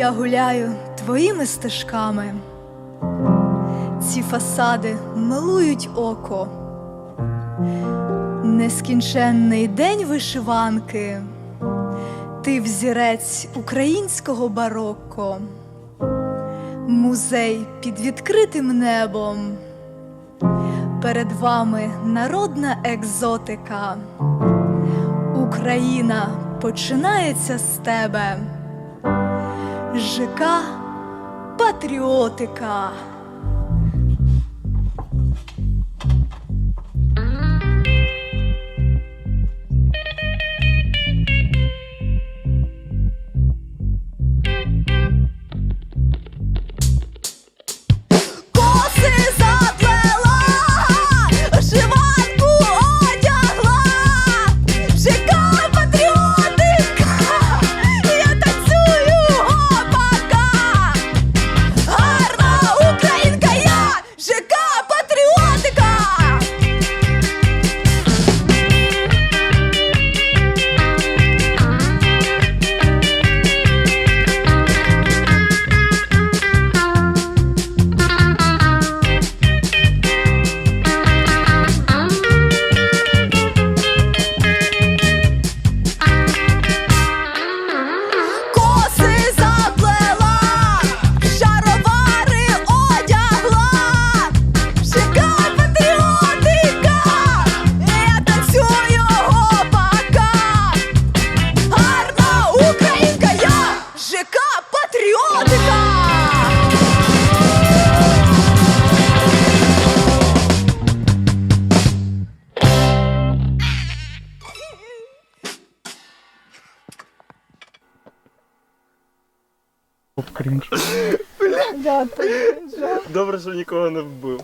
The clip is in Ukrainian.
Я гуляю твоїми стежками. Ці фасади милують око. Нескінченний день вишиванки. Ти взірець українського бароко. Музей під відкритим небом. Перед вами народна екзотика. Україна починається з тебе. ЖК Патріотика. патріотика. Крінж. Добре, що нікого не вбив.